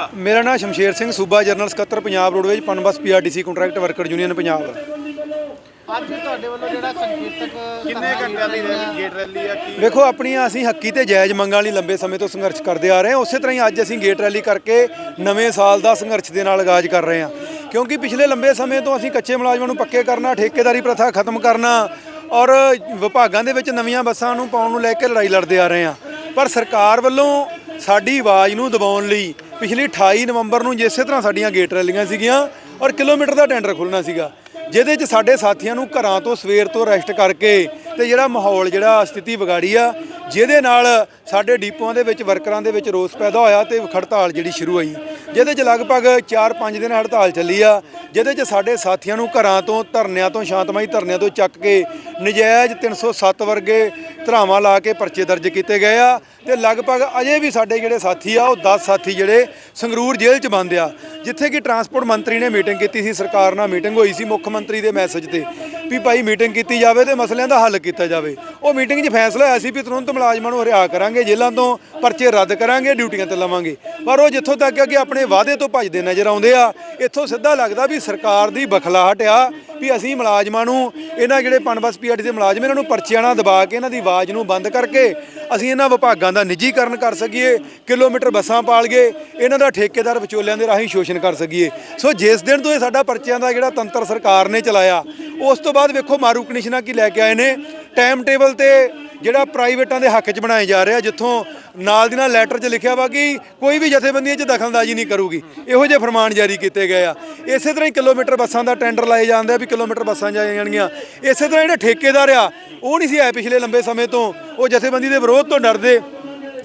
ਤੁਹਾਡਾ ਮੇਰਾ ਨਾਮ ਸ਼ਮਸ਼ੇਰ ਸਿੰਘ ਸੂਬਾ ਜਨਰਲ ਸਕੱਤਰ Punjab roadways Punbus PRTC contract worker union Punjab. ਅੱਜ ਤੁਹਾਡੇ ਵੱਲੋਂ ਜਿਹੜਾ ਸੰਕੇਤਕ ਕਿੰਨੇ ਘੰਟਿਆਂ ਦੀ ਰੈਲੀ ਗੇਟ ਰੈਲੀ ਆ? ਕੀ ਵੇਖੋ ਆਪਣੀਆਂ ਅਸੀਂ ਹੱਕੀ ਤੇ ਜਾਇਜ਼ ਮੰਗਾਂ ਲਈ ਲੰਬੇ ਸਮੇਂ ਤੋਂ ਸੰਘਰਸ਼ ਕਰਦੇ ਆ ਰਹੇ ਹਾਂ। ਉਸੇ ਤਰ੍ਹਾਂ ਹੀ ਅੱਜ ਅਸੀਂ ਗੇਟ ਰੈਲੀ ਕਰਕੇ ਨਵੇਂ ਸਾਲ ਦਾ ਸੰਘਰਸ਼ ਦੇ ਨਾਲ ਆਗਾਜ਼ ਕਰ ਰਹੇ ਹਾਂ। ਕਿਉਂਕਿ ਪਿਛਲੇ ਲੰਬੇ ਸਮੇਂ ਤੋਂ ਅਸੀਂ ਕੱਚੇ ਮੁਲਾਜ਼ਮਾਂ ਨੂੰ ਪੱਕੇ ਕਰਨਾ ਠੇਕੇਦਾਰੀ ਪ੍ਰਥਾ ਖਤਮ ਕਰਨਾ ਔਰ ਵਿਭਾਗਾਂ ਦੇ ਵਿੱਚ ਨਵੀਆਂ ਬੱਸਾਂ ਨੂੰ ਪਾਉਣ ਨੂੰ ਲੈ ਕੇ ਲੜਾਈ ਲੜਦੇ ਆ ਰਹੇ ਹਾਂ। ਪਰ ਸਰਕਾਰ ਵੱਲੋਂ ਸਾਡੀ ਆਵਾਜ਼ ਨੂੰ ਦਬਾਉਣ ਲਈ ਪਿਛਲੀ 28 ਨਵੰਬਰ ਨੂੰ ਜਿਸੇ ਤਰ੍ਹਾਂ ਸਾਡੀਆਂ ਗੇਟ ਰੈਲੀਆਂ ਸੀਗੀਆਂ ਔਰ ਕਿਲੋਮੀਟਰ ਦਾ ਟੈਂਡਰ ਖੁੱਲਣਾ ਸੀਗਾ, ਜਿਹਦੇ 'ਚ ਸਾਡੇ ਸਾਥੀਆਂ ਨੂੰ ਘਰਾਂ ਤੋਂ ਸਵੇਰ ਤੋਂ ਰੈਸਟ ਕਰਕੇ ਤੇ ਜਿਹੜਾ ਮਾਹੌਲ, ਜਿਹੜਾ ਸਥਿਤੀ ਵਿਗਾੜੀ ਆ, ਜਿਹਦੇ ਨਾਲ ਸਾਡੇ ਡੀਪੂਆਂ ਦੇ ਵਿੱਚ, ਵਰਕਰਾਂ ਦੇ ਵਿੱਚ ਰੋਸ ਪੈਦਾ ਹੋਇਆ ਤੇ ਹੜਤਾਲ ਜਿਹੜੀ ਸ਼ੁਰੂ ਹੋਈ। ਜਿਹਦੇ 'ਚ ਲਗਭਗ 4-5 ਦਿਨ ਹੜਤਾਲ ਚੱਲੀ ਆ ਜਿਹਦੇ 'ਚ ਸਾਡੇ ਸਾਥੀਆਂ ਨੂੰ ਘਰਾਂ ਤੋਂ, ਧਰਨਿਆਂ ਤੋਂ, ਸ਼ਾਂਤਮਈ ਧਰਨਿਆਂ ਤੋਂ ਚੱਕ ਕੇ ਨਜਾਇਜ਼ 307 ਵਰਗੇ ਧਰਾਵਾਂ ਲਾ ਕੇ ਪਰਚੇ ਦਰਜ ਕੀਤੇ ਗਏ ਆ। ਤੇ ਲਗਭਗ ਅਜੇ ਵੀ ਸਾਡੇ ਜਿਹੜੇ ਸਾਥੀ ਆ, ਉਹ 10 ਸਾਥੀ ਜਿਹੜੇ ਸੰਗਰੂਰ ਜੇਲ੍ਹ 'ਚ ਬੰਦ ਆ। ਜਿੱਥੇ ਕਿ ਟਰਾਂਸਪੋਰਟ ਮੰਤਰੀ ਨੇ ਮੀਟਿੰਗ ਕੀਤੀ ਸੀ, ਸਰਕਾਰ ਨਾਲ ਮੀਟਿੰਗ ਹੋਈ ਸੀ ਮੁੱਖ ਮੰਤਰੀ ਦੇ ਮੈਸੇਜ ਤੇ। ਵੀ ਭਾਈ ਮੀਟਿੰਗ ਕੀਤੀ ਜਾਵੇ ਤੇ ਮਸਲਿਆਂ ਦਾ ਹੱਲ ਕੀਤਾ ਜਾਵੇ। ਉਹ ਮੀਟਿੰਗ 'ਚ ਫੈਸਲਾ ਹੋਇਆ ਸੀ ਵੀ ਤੁਰੰਤ ਮੁਲਾਜ਼ਮਾਂ ਨੂੰ ਹਰਿਆ ਕਰਾਂਗੇ, ਜੇਲ੍ਹਾਂ ਤੋਂ ਪਰਚੇ ਰੱਦ ਕਰਾਂਗੇ, ਡਿਊਟੀਆਂ ਤੇ ਲਵਾਂਗੇ। ਪਰ ਉਹ ਜਿੱਥੋਂ ਤੱਕ ਕਿ ਆਪਣੇ ਵਾਅਦੇ ਤੋਂ ਭੱਜਦੇ ਨਜ਼ਰ ਆਉਂਦੇ ਆ, ਇੱਥੋਂ ਸਿੱਧਾ ਲੱਗਦਾ ਵੀ ਸਰਕਾਰ ਦੀ ਬਖਲਾਹਟ ਆ ਵੀ ਅਸੀਂ ਮੁਲਾਜ਼ਮਾਂ ਨੂੰ, ਇਹਨਾਂ ਜਿਹੜੇ ਪਨਬਸ ਪੀਆਰਟੀ ਦੇ ਮੁਲਾਜ਼ਮ, ਇਹਨਾਂ ਨੂੰ ਪਰਚਿਆਂ ਨਾਲ ਦਬਾ ਕੇ, ਇਹਨਾਂ ਦੀ ਆਵਾਜ਼ ਨੂੰ ਬੰਦ ਕਰਕੇ ਅਸੀਂ ਇਹਨਾਂ ਵਿਭਾਗਾਂ ਦਾ ਨਿੱਜੀਕਰਨ ਕਰ ਸਕੀਏ, ਕਿਲੋਮੀਟਰ ਬੱਸਾਂ ਪਾਲ ਗਏ ਇਹਨਾਂ ਦਾ ਠੇਕੇਦਾਰ ਵਿਚੋਲਿਆਂ ਦੇ ਰਾਹੀਂ ਸ਼ੋਸ਼ਣ ਕਰ ਸਕੀਏ। ਸੋ ਜਿਸ ਦਿਨ ਤੋਂ ਇਹ ਸਾਡਾ ਪਰਚਿਆਂ ਦਾ ਜਿਹੜਾ ਤੰਤਰ ਸਰਕਾਰ ਨੇ ਚਲਾਇਆ, ਉਸ ਤੋਂ ਬਾਅਦ ਵੇਖੋ ਮਾਰੂ ਕਨਿਸ਼ਨਾ ਕੀ ਲੈ ਕੇ ਆਏ ਨੇ। ਟਾਈਮ ਟੇਬਲ ਤੇ ਜਿਹੜਾ ਪ੍ਰਾਈਵੇਟਾਂ ਦੇ ਹੱਕ 'ਚ ਬਣਾਏ ਜਾ ਰਿਹਾ, ਜਿੱਥੋਂ ਨਾਲ ਦੀ ਨਾਲ ਲੈਟਰ 'ਚ ਲਿਖਿਆ ਵਾ ਕਿ ਕੋਈ ਵੀ ਜਥੇਬੰਦੀਆਂ 'ਚ ਦਖਲਅੰਦਾਜ਼ੀ ਨਹੀਂ ਕਰੂਗੀ। ਇਹੋ ਜਿਹੇ ਫਰਮਾਨ ਜਾਰੀ ਕੀਤੇ ਗਏ ਆ। ਇਸੇ ਤਰ੍ਹਾਂ ਹੀ ਕਿਲੋਮੀਟਰ ਬੱਸਾਂ ਦਾ ਟੈਂਡਰ ਲਾਏ ਜਾਂਦੇ ਆ ਵੀ ਕਿਲੋਮੀਟਰ ਬੱਸਾਂ ਜਾਈਆਂ ਜਾਣਗੀਆਂ। ਇਸੇ ਤਰ੍ਹਾਂ ਜਿਹੜੇ ਠੇਕੇਦਾਰ ਆ, ਉਹ ਨਹੀਂ ਸੀ ਆਏ ਪਿਛਲੇ ਲੰਬੇ ਸਮੇਂ ਤੋਂ। ਉਹ ਜਥੇਬੰਦੀ ਦੇ ਵਿਰੋਧ ਤੋਂ ਡਰਦੇ।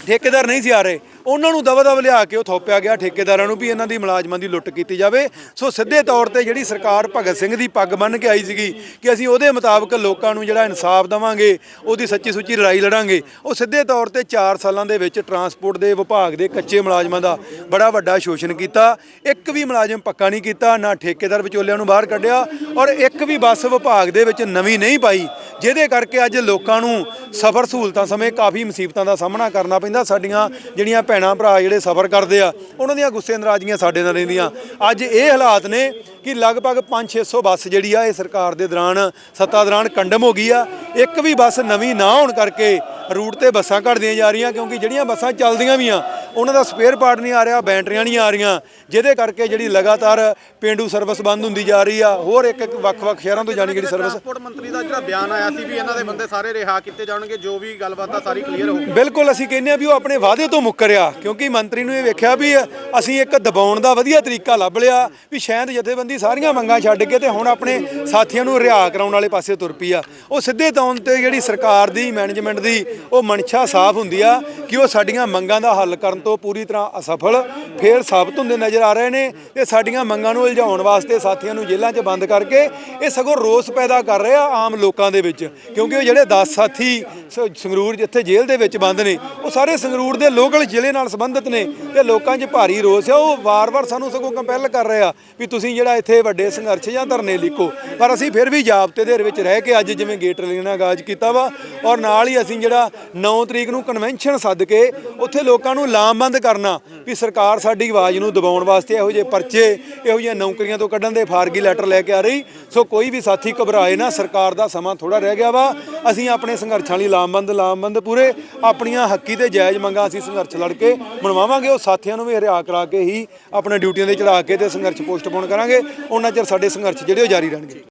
ਠੇਕੇਦਾਰ ਨਹੀਂ ਸੀ ਆ ਰਹੇ। ਉਹਨਾਂ ਨੂੰ ਦਵਾ ਦਵ ਲਿਆ ਕੇ ਉਹ ਥੋਪਿਆ ਗਿਆ ਠੇਕੇਦਾਰਾਂ ਨੂੰ ਵੀ ਇਹਨਾਂ ਦੀ ਮੁਲਾਜ਼ਮਾਂ ਦੀ ਲੁੱਟ ਕੀਤੀ ਜਾਵੇ। ਸੋ ਸਿੱਧੇ ਤੌਰ ਤੇ ਜਿਹੜੀ ਸਰਕਾਰ ਭਗਤ ਸਿੰਘ ਦੀ ਪੱਗ ਬੰਨ੍ਹ ਕੇ ਆਈ ਸੀਗੀ ਕਿ ਅਸੀਂ ਉਹਦੇ ਮੁਤਾਬਕ ਲੋਕਾਂ ਨੂੰ ਜਿਹੜਾ ਇਨਸਾਫ ਦਵਾਂਗੇ, ਉਹਦੀ ਸੱਚੀ ਸੁੱਚੀ ਲੜਾਈ ਲੜਾਂਗੇ, ਉਹ ਸਿੱਧੇ ਤੌਰ ਤੇ 4 ਸਾਲਾਂ ਦੇ ਵਿੱਚ ਟਰਾਂਸਪੋਰਟ ਦੇ ਵਿਭਾਗ ਦੇ ਕੱਚੇ ਮੁਲਾਜ਼ਮਾਂ ਦਾ ਬੜਾ ਵੱਡਾ ਸ਼ੋਸ਼ਣ ਕੀਤਾ। ਇੱਕ ਵੀ ਮੁਲਾਜ਼ਮ ਪੱਕਾ ਨਹੀਂ ਕੀਤਾ, ਨਾ ਠੇਕੇਦਾਰ ਵਿਚੋਲਿਆਂ ਨੂੰ ਬਾਹਰ ਕੱਢਿਆ ਔਰ ਇੱਕ ਵੀ ਬੱਸ ਵਿਭਾਗ ਦੇ ਵਿੱਚ ਨਵੀਂ ਨਹੀਂ ਪਾਈ, ਜਿਹਦੇ ਕਰਕੇ ਅੱਜ ਲੋਕਾਂ ਨੂੰ ਸਫ਼ਰ ਸਹੂਲਤਾਂ ਸਮੇਂ ਕਾਫੀ ਮੁਸੀਬਤਾਂ ਦਾ ਸਾਹਮਣਾ ਕਰਨਾ ਪੈਂਦਾ। ਸਾਡੀਆਂ ਜਿਹੜੀਆਂ ਭੈਣਾਂ ਭਰਾ ਜਿਹੜੇ ਸਫ਼ਰ ਕਰਦੇ ਆ, ਉਹਨਾਂ ਦੀਆਂ ਗੁੱਸੇ ਨਾਰਾਜ਼ਗੀਆਂ ਸਾਡੇ ਨਾਲ ਰਹਿੰਦੀਆਂ। ਅੱਜ ਇਹ ਹਾਲਾਤ ਨੇ ਕਿ ਲਗਭਗ 5-600 ਬੱਸ ਜਿਹੜੀ ਆ ਇਹ ਸਰਕਾਰ ਦੇ ਦੌਰਾਨ ਸੱਤਾ ਦੌਰਾਨ ਕੰਡਮ ਹੋ ਗਈ ਆ। ਇੱਕ ਵੀ ਬੱਸ ਨਵੀਂ ਨਾ ਹੋਣ ਕਰਕੇ ਰੂਟ ਤੇ ਬੱਸਾਂ ਘਟਦੀਆਂ ਜਾ ਰਹੀਆਂ ਕਿਉਂਕਿ ਜਿਹੜੀਆਂ ਬੱਸਾਂ ਚੱਲਦੀਆਂ ਵੀ ਆ ਉਹਨਾਂ ਦਾ ਸਪੇਅਰ ਪਾਰਟ ਨਹੀਂ ਆ ਰਿਹਾ ਬੈਟਰੀਆਂ ਨਹੀਂ ਆ ਰਹੀਆਂ। ਜਿਹਦੇ ਕਰਕੇ ਜਿਹੜੀ ਲਗਾਤਾਰ ਪੇਂਡੂ ਸਰਵਿਸ ਬੰਦ ਹੁੰਦੀ ਜਾ ਰਹੀ ਆ। ਹੋਰ ਇੱਕ ਇੱਕ ਵੱਖ-ਵੱਖ ਸ਼ਹਿਰਾਂ ਤੋਂ ਜਾਣੀ ਜਿਹੜੀ ਸਰਵਿਸ ਟਰਾਂਸਪੋਰਟ ਮੰਤਰੀ ਦਾ ਜਿਹੜਾ ਬਿਆਨ ਆਇਆ ਸੀ ਵੀ ਇਹਨਾਂ ਦੇ ਬੰਦੇ ਸਾਰੇ ਰਿਹਾ ਕੀਤੇ ਜਾਣਗੇ ਜੋ ਵੀ ਗੱਲਬਾਤ ਆ ਸਾਰੀ ਕਲੀਅਰ ਹੋ ਬਿਲਕੁਲ ਅਸੀਂ ਕਹਿੰਦੇ ਆ ਵੀ ਉਹ ਆਪਣੇ ਵਾਅਦੇ ਤੋਂ ਮੁੱਕਰਿਆ ਕਿਉਂਕਿ ਮੰਤਰੀ ਨੂੰ ਇਹ ਵੇਖਿਆ ਵੀ ਅਸੀਂ ਇੱਕ ਦਬਾਉਣ ਦਾ ਵਧੀਆ ਤਰੀਕਾ ਲੱਭ ਲਿਆ ਵੀ ਸ਼ਾਇਦ ਜਥੇਬੰਦੀ ਸਾਰੀਆਂ ਮੰਗਾਂ ਛੱਡ ਕੇ ਤੇ ਹੁਣ ਆਪਣੇ ਸਾਥੀਆਂ ਨੂੰ ਰਿਹਾ ਕਰਾਉਣ ਵਾਲੇ ਪਾਸੇ ਤੁਰ ਪਈ ਆ। ਉਹ ਸਿੱਧੇ ਤੌਰ ਤੇ ਜਿਹੜੀ ਸਰਕਾਰ ਦੀ ਮੈਨੇਜਮੈਂਟ ਦੀ, ਉਹ ਮਨਸ਼ਾ ਸਾਫ਼ ਹੁੰਦੀ ਆ ਕਿ ਉਹ ਸਾਡੀਆਂ ਮੰਗਾਂ ਦਾ ਹੱਲ ਕਰਨ ਤੋਂ ਪੂਰੀ ਤਰ੍ਹਾਂ ਅਸਫਲ ਫੇਰ ਸਾਬਤ ਹੁੰਦੇ ਨਜ਼ਰ ਆ ਰਹੇ ਨੇ ਤੇ ਸਾਡੀਆਂ ਮੰਗਾਂ ਨੂੰ ਉਲਝਾਉਣ ਵਾਸਤੇ ਸਾਥੀਆਂ ਨੂੰ ਜੇਲ੍ਹਾਂ 'ਚ ਬੰਦ ਕਰਕੇ ਇਹ ਸਗੋਂ ਰੋਸ ਪੈਦਾ ਕਰ ਰਹੇ ਆ ਆਮ ਲੋਕਾਂ ਦੇ ਵਿੱਚ। ਕਿਉਂਕਿ ਉਹ ਜਿਹੜੇ 10 ਸਾਥੀ ਸੰਗਰੂਰ ਜਿੱਥੇ ਜੇਲ੍ਹ ਦੇ ਵਿੱਚ ਬੰਦ ਨੇ, ਉਹ ਸਾਰੇ ਸੰਗਰੂਰ ਦੇ ਲੋਕਲ ਜ਼ਿਲ੍ਹੇ ਨਾਲ ਸੰਬੰਧਿਤ ਨੇ ਤੇ ਲੋਕਾਂ 'ਚ ਭਾਰੀ ਰੋਸ ਆ ਉਹ ਵਾਰ-ਵਾਰ ਸਾਨੂੰ ਸਗੋਂ ਕੰਪੈਲ ਕਰ ਰਿਹਾ ਵੀ ਤੁਸੀਂ ਜਿਹੜਾ ਇੱਥੇ ਵੱਡੇ ਸੰਘਰਸ਼ ਜਾਂ ਧਰਨੇ ਲਿਖੋ। ਪਰ ਅਸੀਂ ਫਿਰ ਵੀ ਜਾਬਤੇ ਦੇ ਵਿੱਚ ਰਹਿ ਕੇ ਅੱਜ ਜਿਵੇਂ ਗੇਟ ਲੈਣਾ ਆਗਾਜ਼ ਕੀਤਾ ਵਾ ਔਰ ਨਾਲ ਹੀ ਅਸੀਂ ਜਿਹੜਾ 9 ਤਰੀਕ ਨੂੰ ਕਨਵੈਨਸ਼ਨ ਸੱਦ ਕੇ ਉੱਥੇ ਲੋਕਾਂ ਨੂੰ ਲਾਮਬੰਦ ਕਰਨਾ ਵੀ ਸਰਕਾਰ ਸਾਡੀ ਆਵਾਜ਼ ਨੂੰ ਦਬਾਉਣ ਵਾਸਤੇ ਇਹੋ ਜਿਹੇ ਪਰਚੇ, ਇਹੋ ਜਿਹੀਆਂ ਨੌਕਰੀਆਂ ਤੋਂ ਕੱਢਣ ਦੇ ਫਾਰਗੀ ਲੈਟਰ ਲੈ ਕੇ ਆ ਰਹੀ। ਸੋ ਕੋਈ ਵੀ ਸਾਥੀ ਘਬਰਾਏ ਨਾ, ਸਰਕਾਰ ਦਾ ਸਮਾਂ ਥੋੜਾ ਰਹਿ ਗਿਆ ਵਾ। ਅਸੀਂ ਆਪਣੇ ਸੰਘਰਸ਼ਾਂ ਲਈ ਲਾਮਬੰਦ ਲਾਮਬੰਦ ਪੂਰੇ। ਆਪਣੀਆਂ ਹੱਕੀ ਤੇ ਜਾਇਜ਼ ਮੰਗਾਂ ਅਸੀਂ ਸੰਘਰਸ਼ ਲੜ ਕੇ ਮਨਵਾਵਾਂਗੇ। ਉਹ ਸਾਥੀਆਂ ਨੂੰ ਵੀ ਹਰਿਆ ਕਰਾ ਕੇ ਹੀ ਆਪਣੇ ਡਿਊਟੀਆਂ ਤੇ ਚੜਾ ਕੇ ਤੇ ਸੰਘਰਸ਼ ਪੋਸਟਪੋਨ ਕਰਾਂਗੇ। ਉਹਨਾਂ ਚਿਰ ਸਾਡੇ ਸੰਘਰਸ਼ ਜਿਹੜੇ ਉਹ ਜਾਰੀ ਰਹਿਣਗੇ।